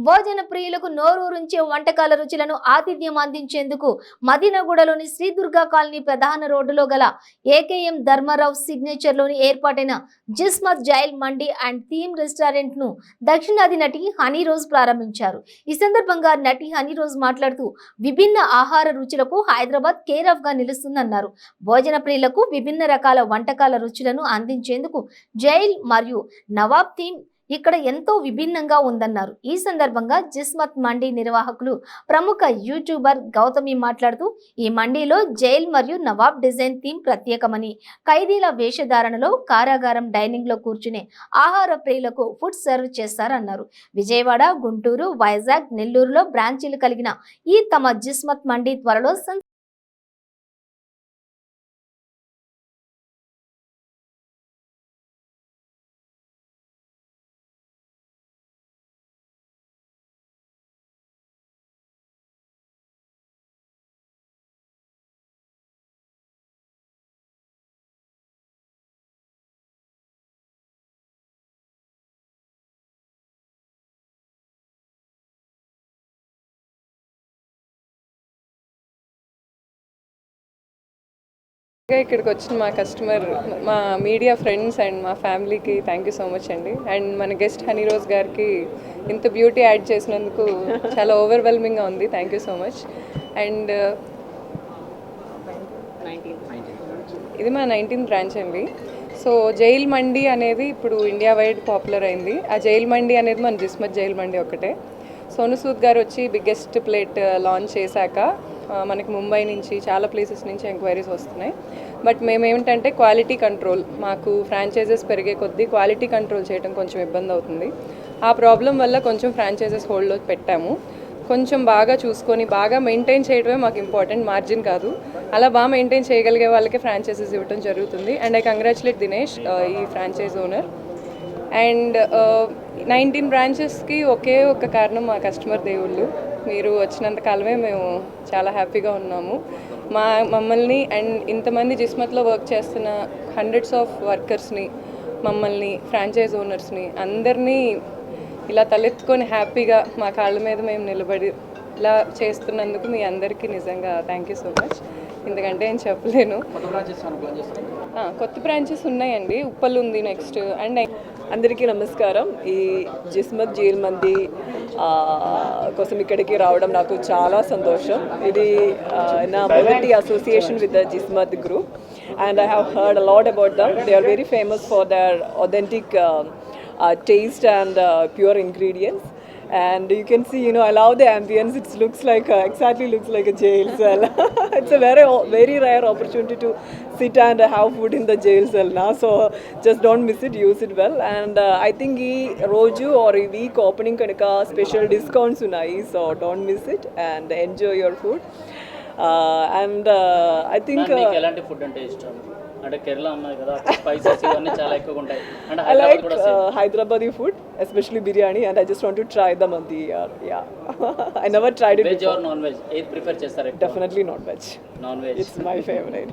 భోజన ప్రియులకు నోరూరించే వంటకాల రుచులను ఆతిథ్యం అందించేందుకు మదీనగూడలోని శ్రీ దుర్గా కాలనీ ప్రధాన రోడ్డులో గల ఏకేఎం ధర్మారావు సిగ్నేచర్లోని ఏర్పాటైన Jismat jail mandi and theme రెస్టారెంట్ను దక్షిణాది నటి హనీ రోజ్ ప్రారంభించారు. ఈ సందర్భంగా నటి హనీ రోజ్ మాట్లాడుతూ విభిన్న ఆహార రుచులకు హైదరాబాద్ కేర్ ఆఫ్గా నిలుస్తుందన్నారు. భోజన ప్రియులకు విభిన్న రకాల వంటకాల రుచులను అందించేందుకు జైల్ మరియు నవాబ్ థీమ్ ఇక్కడ ఎంతో విభిన్నంగా ఉందన్నారు. ఈ సందర్భంగా జిస్మత్ మండీ నిర్వాహకులు ప్రముఖ యూట్యూబర్ గౌతమి మాట్లాడుతూ ఈ మండీలో జైల్ మరియు నవాబ్ డిజైన్ థీమ్ ప్రత్యేకమని ఖైదీల వేషధారణలో కారాగారం డైనింగ్లో కూర్చునే ఆహార ప్రియులకు ఫుడ్ సర్వ్ చేస్తారన్నారు. విజయవాడ గుంటూరు వైజాగ్ నెల్లూరులో బ్రాంచీలు కలిగిన ఈ తమ జిస్మత్ మండీ త్వరలో ఇక్కడికి వచ్చిన మా కస్టమర్ మా మీడియా ఫ్రెండ్స్ అండ్ మా ఫ్యామిలీకి థ్యాంక్ యూ సో మచ్ అండి. అండ్ మన గెస్ట్ హనీ రోజ్ గారికి ఇంత బ్యూటీ యాడ్ చేసినందుకు చాలా ఓవర్వెల్మింగ్గా ఉంది. Thank you so much and ఇది మా నైన్టీన్త్ బ్రాంచ్ అండి. సో జైల్ మండి అనేది ఇప్పుడు ఇండియా వైడ్ పాపులర్ అయింది. ఆ జైల్ మండి అనేది మన జిస్మత్ జైల్ మండి ఒకటే సోను సూద్ గారు వచ్చి బిగ్గెస్ట్ ప్లేట్ లాంచ్ చేశాక ఆ, మనకి ముంబై నుంచి చాలా ప్లేసెస్ నుంచి ఎంక్వైరీస్ వస్తున్నాయి. బట్ మేమేమిటంటే క్వాలిటీ కంట్రోల్. మాకు ఫ్రాంచైజెస్ పెరిగే కొద్దీ క్వాలిటీ కంట్రోల్ చేయడం కొంచెం ఇబ్బంది అవుతుంది. ఆ ప్రాబ్లం వల్ల కొంచెం ఫ్రాంచైజెస్ హోల్డ్లో పెట్టాము. కొంచెం బాగా చూసుకొని బాగా మెయింటైన్ చేయడమే మాకు ఇంపార్టెంట్ మార్జిన్ కాదు. అలా బాగా మెయింటైన్ చేయగలిగే వాళ్ళకి ఫ్రాంచైజెస్ ఇవ్వడం జరుగుతుంది. అండ్ ఐ కంగ్రాచులేట్ దినేష్ ఈ ఫ్రాంచైజ్ ఓనర్. అండ్ నైన్టీన్ బ్రాంచెస్కి ఒకే ఒక కారణం మా కస్టమర్ దేవుళ్ళు. మీరు వచ్చినంత కాలమే మేము చాలా హ్యాపీగా ఉన్నాము. మా మమ్మల్ని అండ్ ఇంతమంది జిస్మత్లో వర్క్ చేస్తున్న హండ్రెడ్స్ ఆఫ్ వర్కర్స్ని మమ్మల్ని ఫ్రాంచైజ్ ఓనర్స్ని అందరినీ ఇలా తలెత్తుకొని హ్యాపీగా మా కాళ్ళ మీద మేము నిలబడి ఇలా చేస్తున్నందుకు మీ అందరికీ నిజంగా థ్యాంక్ యూ సో మచ్ ఎందుకంటే ఏం చెప్పలేను. కొత్త బ్రాంచెస్ ఉన్నాయండి. ఉప్పల్ ఉంది నెక్స్ట్ అండ్ అందరికీ నమస్కారం. ఈ జిస్మత్ జైల్ మంది కోసం ఇక్కడికి రావడం నాకు చాలా సంతోషం. ఇది నా మొదటి association with the Jismat group and I have heard a lot about them they are very famous for their taste and uh, pure ingredients. and you can see you know i love the ambience it looks like uh, exactly looks like a jail cell it's a very very rare opportunity to sit and have food in the jail cell now so just don't miss it use it well and uh, i think ఈ రోజు or ఈ week opening కనుక special discounts ఉన్నాయి so don't miss it and enjoy your food and I think మీకు ఎలాంటి food అంటే ఇష్టం అంటే కేరళ అన్నారు కదా స్పైసెస్ ఇవన్నీ చాలా ఎక్కువగా ఉంటాయి హైదరాబాద్ కూడా uh, Hyderabadi food, especially biryani, and I just want to try the mandi. Uh, yeah, I never tried it వెజ్. ఆర్ నాన్ వెజ్ ఏది ప్రిఫర్ చేస్తారు Definitely not veg. Non veg It's my favorite.